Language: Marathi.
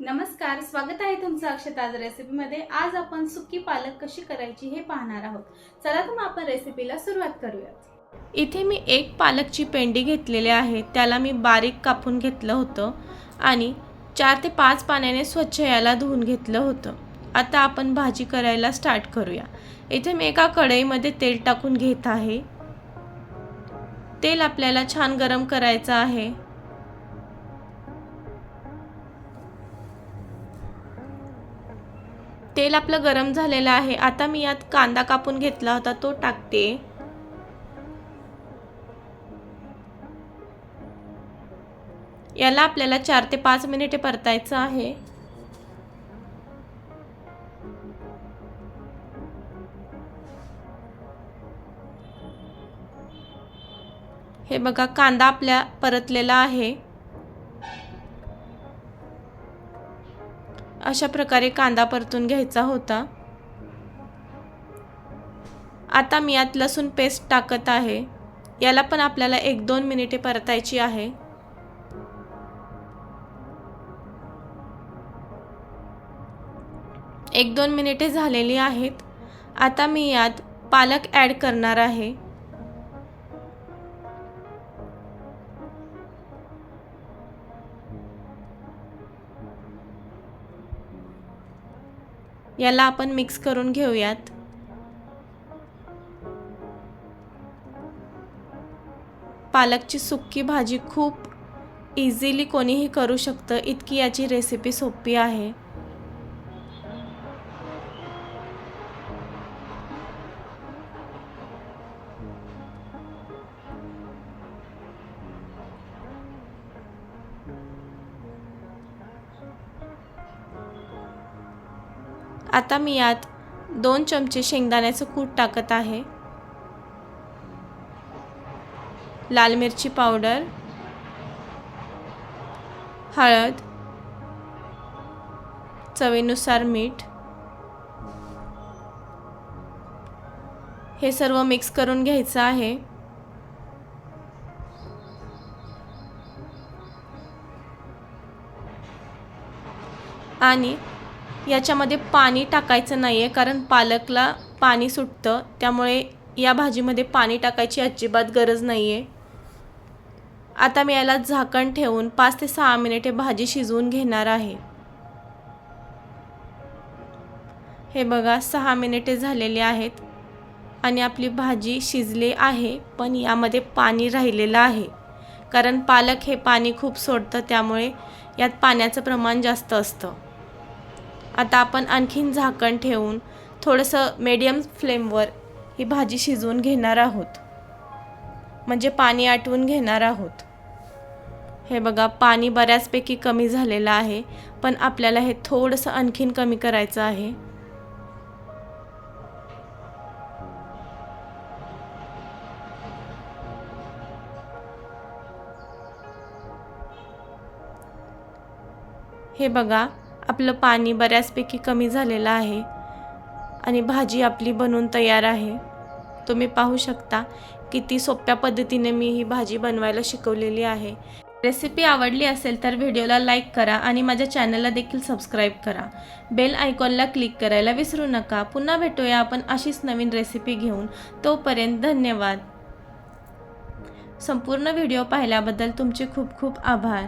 नमस्कार स्वागत आहे तुमचं अक्षताज रेसिपीमध्ये आज आपण सुकी पालक कशी करायची हे पाहणार आहोत. चला तर मग आपण रेसिपीला सुरुवात करूयात. इथे मी एक पालकची पेंडी घेतलेली आहे. त्याला मी बारीक कापून घेतलं होतं आणि चार ते पाच पाण्याने स्वच्छ याला धुवून घेतलं होतं. आता आपण भाजी करायला स्टार्ट करूया. इथे मी एका कढईमध्ये तेल टाकून घेत आहे. तेल आपल्याला छान गरम करायचं आहे. तेल आपलं गरम झालेलं आहे. आता मी यात कांदा कापून घेतला होता तो टाकते. याला आपल्याला चार ते पाच मिनिटे परतायचं आहे. हे बघा कांदा आपल्या परतलेला आहे. अशा प्रकारे कांदा परतून घ्यायचा होता. आता मी यात लसूण पेस्ट टाकत आहे. याला पण आपल्याला एक दोन मिनिटे परतायची आहे. एक दोन मिनिटे झालेली आहेत. आता मी यात पालक ॲड करणार आहे. याला आपण मिक्स करून घेऊयात. पालकची सुक्की भाजी खूप इझिली कोणीही करू शकतं. इतकी याची रेसिपी सोपी आहे. आता मी यात दोन चमचे शेंगदाण्याचं कूट टाकत आहे. लाल मिरची पावडर हळद चवीनुसार मीठ हे सर्व मिक्स करून घ्यायचं आहे. आणि याच्यामध्ये पाणी टाकायचं नाही आहे कारण पालकला पाणी सुटतं. त्यामुळे या भाजीमध्ये पाणी टाकायची अजिबात गरज नाही आहे आता मी याला झाकण ठेवून पाच ते सहा मिनिटे भाजी शिजवून घेणार आहे. हे बघा सहा मिनिटे झालेले आहेत आणि आपली भाजी शिजली आहे पण यामध्ये पाणी राहिलेलं आहे. कारण पालक हे पाणी खूप सोडतं त्यामुळे यात पाण्याचं प्रमाण जास्त असतं. आता आपण आणखीन झाकण ठेवून थोडंसं मीडियम फ्लेमवर ही भाजी शिजवून घेणार आहोत. म्हणजे पाणी आटवून घेणार आहोत. हे बघा पाणी बऱ्याचपैकी कमी झालेलं आहे पण आपल्याला हे थोडंसं आणखीन कमी करायचं आहे. हे बघा आपलं पाणी बऱ्याचपैकी कमी झालेलं आहे आणि भाजी आपली बनवून तयार आहे. तुम्ही पाहू शकता किती सोप्या पद्धतीने मी ही भाजी बनवायला शिकवलेली आहे. रेसिपी आवडली असेल तर व्हिडिओला लाईक करा आणि माझ्या चॅनलला देखील सबस्क्राईब करा. बेल आयकॉनला क्लिक करायला विसरू नका. पुन्हा भेटूया आपण अशीच नवीन रेसिपी घेऊन. तोपर्यंत धन्यवाद. संपूर्ण व्हिडिओ पाहिल्याबद्दल तुमचे खूप खूप आभार.